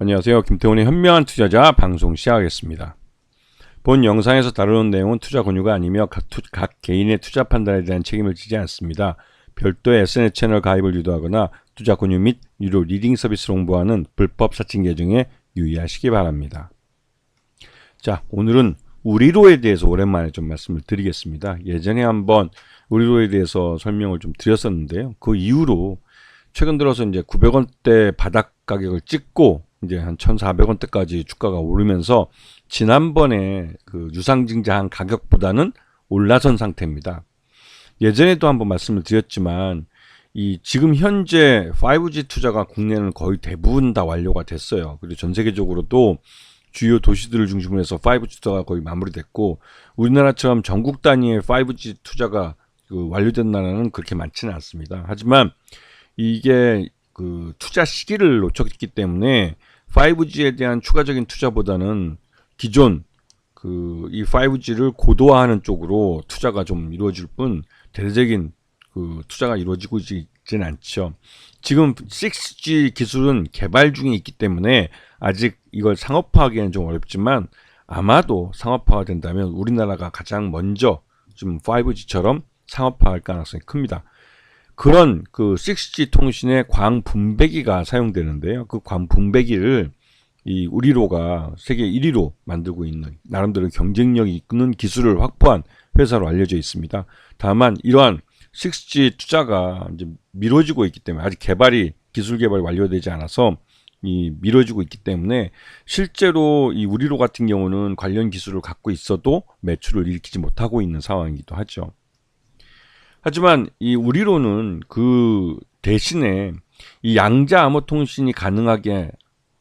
안녕하세요. 김태훈의 현명한 투자자 방송 시작하겠습니다. 본 영상에서 다루는 내용은 투자 권유가 아니며 각, 투, 각 개인의 투자 판단에 대한 책임을 지지 않습니다. 별도의 SNS 채널 가입을 유도하거나 투자 권유 및 유료 리딩 서비스를 홍보하는 불법 사칭 계정에 유의하시기 바랍니다. 자, 오늘은 우리로에 대해서 오랜만에 좀 말씀을 드리겠습니다. 예전에 한번 우리로에 대해서 설명을 좀 드렸었는데요. 그 이후로 최근 들어서 이제 900원대 바닥 가격을 찍고 이제 한 1,400원대까지 주가가 오르면서 지난번에 그 유상증자한 가격보다는 올라선 상태입니다. 예전에도 한번 말씀을 드렸지만 이 지금 현재 5G 투자가 국내는 거의 대부분 다 완료가 됐어요. 그리고 전 세계적으로도 주요 도시들을 중심으로 해서 5G 투자가 거의 마무리됐고 우리나라처럼 전국 단위의 5G 투자가 그 완료된 나라는 그렇게 많지는 않습니다. 하지만 이게 그 투자 시기를 놓쳤기 때문에 5G에 대한 추가적인 투자보다는 기존 그 이 5G를 고도화하는 쪽으로 투자가 좀 이루어질 뿐 대대적인 그 투자가 이루어지고 있지는 않죠. 지금 6G 기술은 개발 중에 있기 때문에 아직 이걸 상업화하기에는 좀 어렵지만 아마도 상업화가 된다면 우리나라가 가장 먼저 좀 5G처럼 상업화할 가능성이 큽니다. 그런 그 6G 통신의 광 분배기가 사용되는데요. 그 광 분배기를 이 우리로가 세계 1위로 만들고 있는 나름대로 경쟁력이 있는 기술을 확보한 회사로 알려져 있습니다. 다만 이러한 6G 투자가 이제 미뤄지고 있기 때문에 아직 개발이 기술 개발이 완료되지 않아서 이 미뤄지고 있기 때문에 실제로 이 우리로 같은 경우는 관련 기술을 갖고 있어도 매출을 일으키지 못하고 있는 상황이기도 하죠. 하지만 이 우리로는 그 대신에 이 양자 암호 통신이 가능하게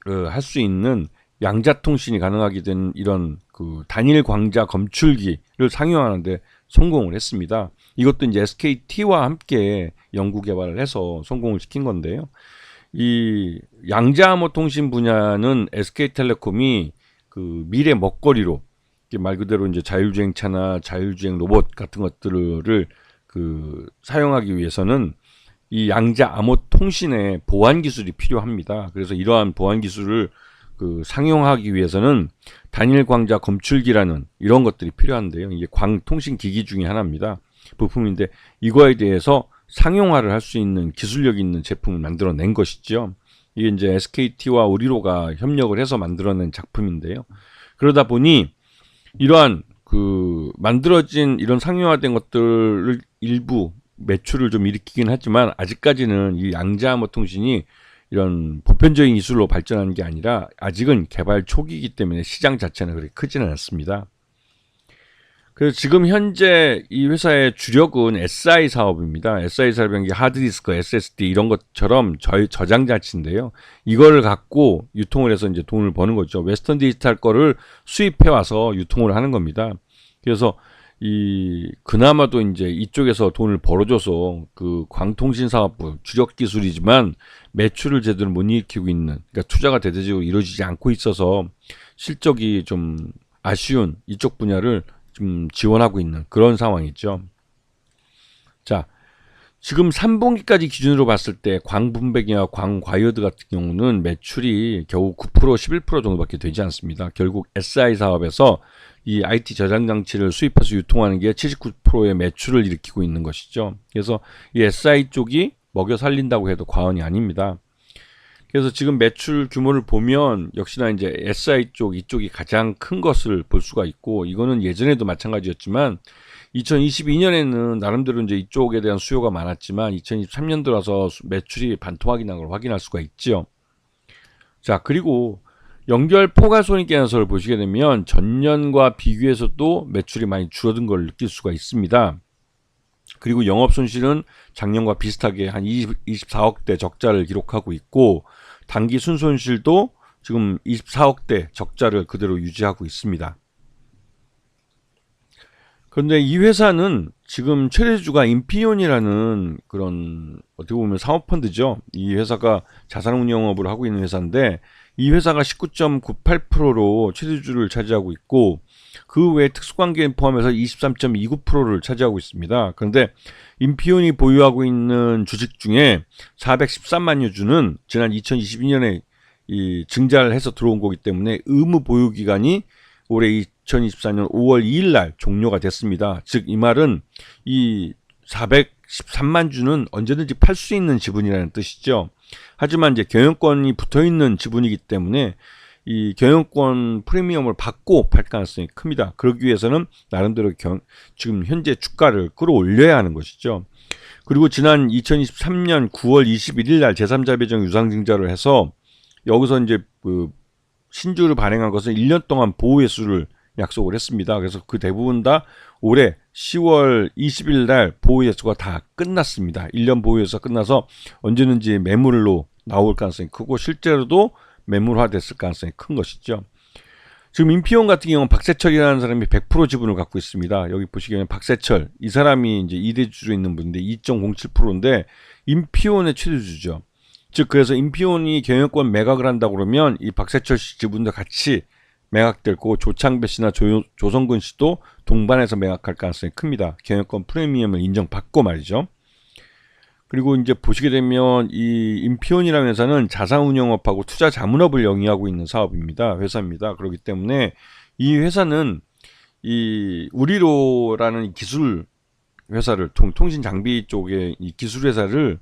그할수 있는 양자 통신이 가능하게 된 이런 그 단일 광자 검출기를 상용하는데 성공을 했습니다. 이것도 이제 SKT와 함께 연구 개발을 해서 성공을 시킨 건데요. 이 양자 암호 통신 분야는 SK텔레콤이 그 미래 먹거리로 말 그대로 이제 자율주행차나 자율주행 로봇 같은 것들을 그 사용하기 위해서는 이 양자 암호 통신의 보안 기술이 필요합니다. 그래서 이러한 보안 기술을 그 상용하기 위해서는 단일 광자 검출기라는 이런 것들이 필요한데요. 이게 광 통신 기기 중에 하나입니다. 부품인데 이거에 대해서 상용화를 할 수 있는 기술력 있는 제품을 만들어낸 것이죠. 이게 이제 SKT와 우리로가 협력을 해서 만들어낸 작품인데요. 그러다 보니 이러한 그 만들어진 이런 상용화된 것들을 일부 매출을 좀 일으키긴 하지만 아직까지는 이 양자암호 통신이 이런 보편적인 기술로 발전하는 게 아니라 아직은 개발 초기이기 때문에 시장 자체는 그렇게 크지는 않습니다. 그래서 지금 현재 이 회사의 주력은 SI 사업입니다. SI 사업이 하드디스크, SSD 이런 것처럼 저희 저장 자치인데요. 이거를 갖고 유통을 해서 이제 돈을 버는 거죠. 웨스턴 디지털 거를 수입해 와서 유통을 하는 겁니다. 그래서 이 그나마도 이제 이쪽에서 돈을 벌어줘서 그 광통신 사업부 주력 기술이지만 매출을 제대로 못 일으키고 있는 그러니까 투자가 대대적으로 이루어지지 않고 있어서 실적이 좀 아쉬운 이쪽 분야를 좀 지원하고 있는 그런 상황이죠. 자, 지금 3분기까지 기준으로 봤을 때 광분배기나 광과이어드 같은 경우는 매출이 겨우 9% 11% 정도밖에 되지 않습니다. 결국 SI 사업에서 이 IT 저장 장치를 수입해서 유통하는 게 79%의 매출을 일으키고 있는 것이죠. 그래서 이 SI 쪽이 먹여 살린다고 해도 과언이 아닙니다. 그래서 지금 매출 규모를 보면 역시나 이제 SI 쪽 이쪽이 가장 큰 것을 볼 수가 있고 이거는 예전에도 마찬가지였지만 2022년에는 나름대로 이제 이쪽에 대한 수요가 많았지만 2023년 들어서 매출이 반토막이 난 걸 확인할 수가 있죠. 자, 그리고 연결 포괄 손익계산서를 보시게 되면 전년과 비교해서도 매출이 많이 줄어든 걸 느낄 수가 있습니다. 그리고 영업 손실은 작년과 비슷하게 한 20, 24억대 적자를 기록하고 있고 단기 순손실도 지금 24억대 적자를 그대로 유지하고 있습니다. 그런데 이 회사는 지금 최대주가 인피온이라는 그런 어떻게 보면 사모펀드죠. 이 회사가 자산운용업을 하고 있는 회사인데 이 회사가 19.98%로 최대주를 차지하고 있고 그외 특수관계 포함해서 23.29%를 차지하고 있습니다. 그런데 인피온이 보유하고 있는 주식 중에 413만 유주는 지난 2022년에 이 증자를 해서 들어온 거기 때문에 의무 보유 기간이 올해 2024년 5월 2일 날 종료가 됐습니다. 즉 이 말은 이 413만 주는 언제든지 팔 수 있는 지분이라는 뜻이죠. 하지만 이제 경영권이 붙어 있는 지분이기 때문에 이 경영권 프리미엄을 받고 팔 가능성이 큽니다. 그러기 위해서는 나름대로 경, 지금 현재 주가를 끌어올려야 하는 것이죠. 그리고 지난 2023년 9월 21일 날 제3자 배정 유상증자를 해서 여기서 이제 그 신주를 발행한 것은 1년 동안 보호 회수를 약속을 했습니다. 그래서 그 대부분 다 올해 10월 20일 날 보호 회수가 다 끝났습니다. 1년 보호 회수가 끝나서 언제든지 매물로 나올 가능성이 크고 실제로도 매물화 됐을 가능성이 큰 것이죠. 지금 임피온 같은 경우는 박세철이라는 사람이 100% 지분을 갖고 있습니다. 여기 보시기에는 박세철 이 사람이 이제 2대주로 있는 분인데 2.07%인데 임피온의 최대주죠. 즉 그래서 임피온이 경영권 매각을 한다 그러면 이 박세철 씨 지분도 같이 매각될 거고 조창배 씨나 조, 조성근 씨도 동반해서 매각할 가능성이 큽니다. 경영권 프리미엄을 인정받고 말이죠. 그리고 이제 보시게 되면 이 인피온이라는 회사는 자산운용업하고 투자 자문업을 영위하고 있는 사업입니다. 회사입니다. 그렇기 때문에 이 회사는 이 우리로라는 기술 회사를 통, 통신 장비 쪽의 이 기술 회사를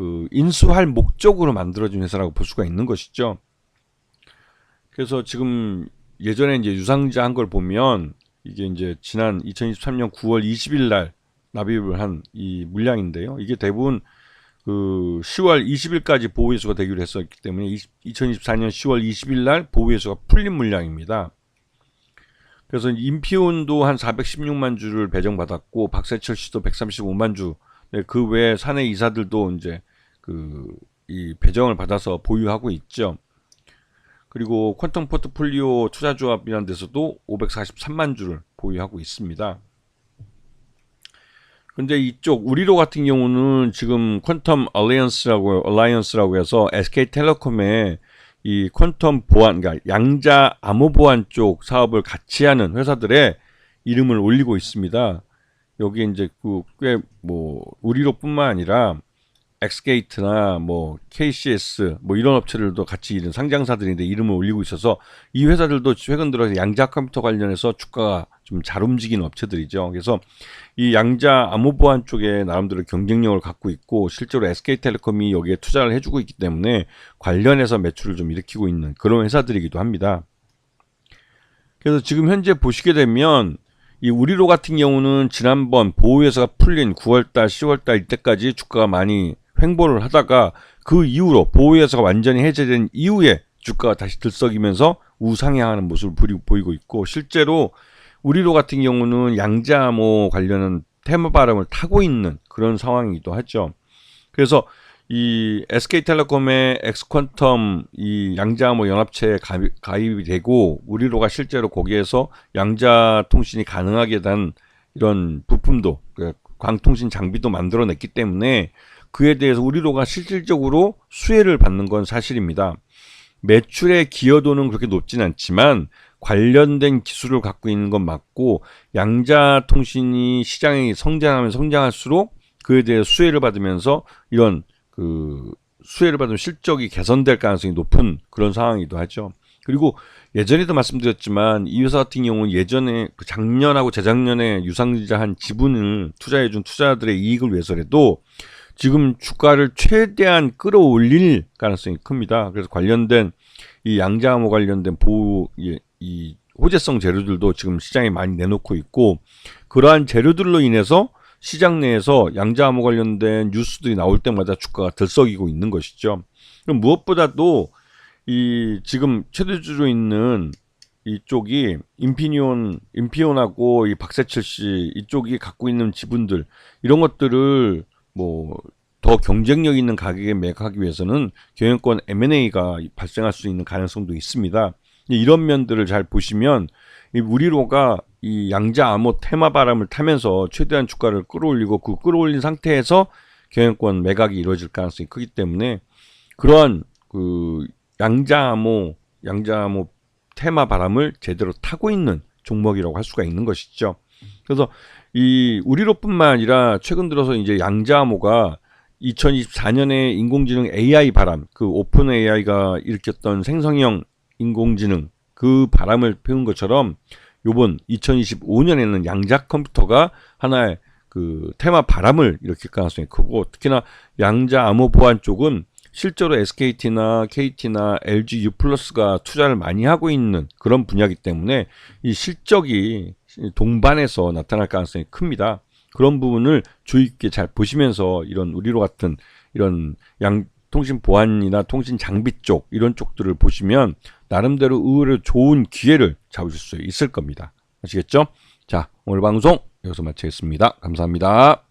그 인수할 목적으로 만들어진 회사라고 볼 수가 있는 것이죠. 그래서 지금 예전에 이제 유상자 한 걸 보면 이게 이제 지난 2023년 9월 20일 날 납입을 한 이 물량인데요. 이게 대부분 그 10월 20일까지 보호예수가 되기로 했었기 때문에 2024년 10월 20일 날 보호예수가 풀린 물량입니다. 그래서 임피온도 한 416만 주를 배정받았고 박세철 씨도 135만 주. 네, 그 외에 사내 이사들도 이제 그 이 배정을 받아서 보유하고 있죠. 그리고 퀀텀 포트폴리오 투자조합이라는 데서도 543만 주를 보유하고 있습니다. 근데 이쪽 우리로 같은 경우는 지금 퀀텀 얼리언스라고 얼라이언스라고 해서 SK텔레콤의 이 퀀텀 보안 그러니까 양자 암호 보안 쪽 사업을 같이 하는 회사들의 이름을 올리고 있습니다. 여기 이제 그 꽤 뭐 우리로뿐만 아니라 엑스게이트나 뭐 KCS 뭐 이런 업체들도 같이 이런 상장사들인데 이름을 올리고 있어서 이 회사들도 최근 들어 양자 컴퓨터 관련해서 주가가 좀 잘 움직이는 업체들이죠. 그래서 이 양자 암호 보안 쪽에 나름대로 경쟁력을 갖고 있고 실제로 SK텔레콤이 여기에 투자를 해주고 있기 때문에 관련해서 매출을 좀 일으키고 있는 그런 회사들이기도 합니다. 그래서 지금 현재 보시게 되면 이 우리로 같은 경우는 지난번 보호회사가 풀린 9월달, 10월달 이때까지 주가가 많이 횡보를 하다가 그 이후로 보호회사가 완전히 해제된 이후에 주가가 다시 들썩이면서 우상향하는 모습을 보이고 있고 실제로 우리로 같은 경우는 양자암호 관련한 테마 바람을 타고 있는 그런 상황이기도 하죠. 그래서 이 SK텔레콤의 엑스퀀텀 이 양자암호 연합체에 가입이 되고 우리로가 실제로 거기에서 양자 통신이 가능하게 된 이런 부품도 그 광통신 장비도 만들어냈기 때문에 그에 대해서 우리로가 실질적으로 수혜를 받는 건 사실입니다. 매출의 기여도는 그렇게 높진 않지만 관련된 기술을 갖고 있는 건 맞고 양자 통신이 시장이 성장하면 성장할수록 그에 대해 수혜를 받으면서 이런 그 수혜를 받으면 실적이 개선될 가능성이 높은 그런 상황이기도 하죠. 그리고 예전에도 말씀드렸지만 이 회사 같은 경우는 예전에 그 작년하고 재작년에 유상증자 한 지분을 투자해준 투자들의 이익을 위해서라도 지금 주가를 최대한 끌어올릴 가능성이 큽니다. 그래서 관련된 이 양자암호 관련된 보호 이 호재성 재료들도 지금 시장에 많이 내놓고 있고 그러한 재료들로 인해서 시장 내에서 양자암호 관련된 뉴스들이 나올 때마다 주가가 들썩이고 있는 것이죠. 그럼 무엇보다도 이 지금 최대주로 있는 이쪽이 인피니온, 인피온하고 이 박세철 씨 이쪽이 갖고 있는 지분들 이런 것들을 뭐 더 경쟁력 있는 가격에 매각하기 위해서는 경영권 M&A가 발생할 수 있는 가능성도 있습니다. 이런 면들을 잘 보시면 이 우리로가 이 양자 암호 테마 바람을 타면서 최대한 주가를 끌어올리고 그 끌어올린 상태에서 경영권 매각이 이루어질 가능성이 크기 때문에 그러한 그 양자 암호 양자 암호 테마 바람을 제대로 타고 있는 종목이라고 할 수가 있는 것이죠. 그래서 이 우리로뿐만 아니라 최근 들어서 이제 양자 암호가 2024년에 인공지능 AI 바람, 그 오픈 AI가 일으켰던 생성형 인공지능 그 바람을 피운 것처럼 요번 2025년에는 양자 컴퓨터가 하나의 그 테마 바람을 일으킬 가능성이 크고 특히나 양자 암호 보안 쪽은 실제로 SKT나 KT나 LG U+가 투자를 많이 하고 있는 그런 분야이기 때문에 이 실적이 동반해서 나타날 가능성이 큽니다. 그런 부분을 주의 깊게 잘 보시면서 이런 우리로 같은 이런 양 통신 보안이나 통신 장비 쪽 이런 쪽들을 보시면 나름대로 의외로 좋은 기회를 잡으실 수 있을 겁니다. 아시겠죠? 자, 오늘 방송 여기서 마치겠습니다. 감사합니다.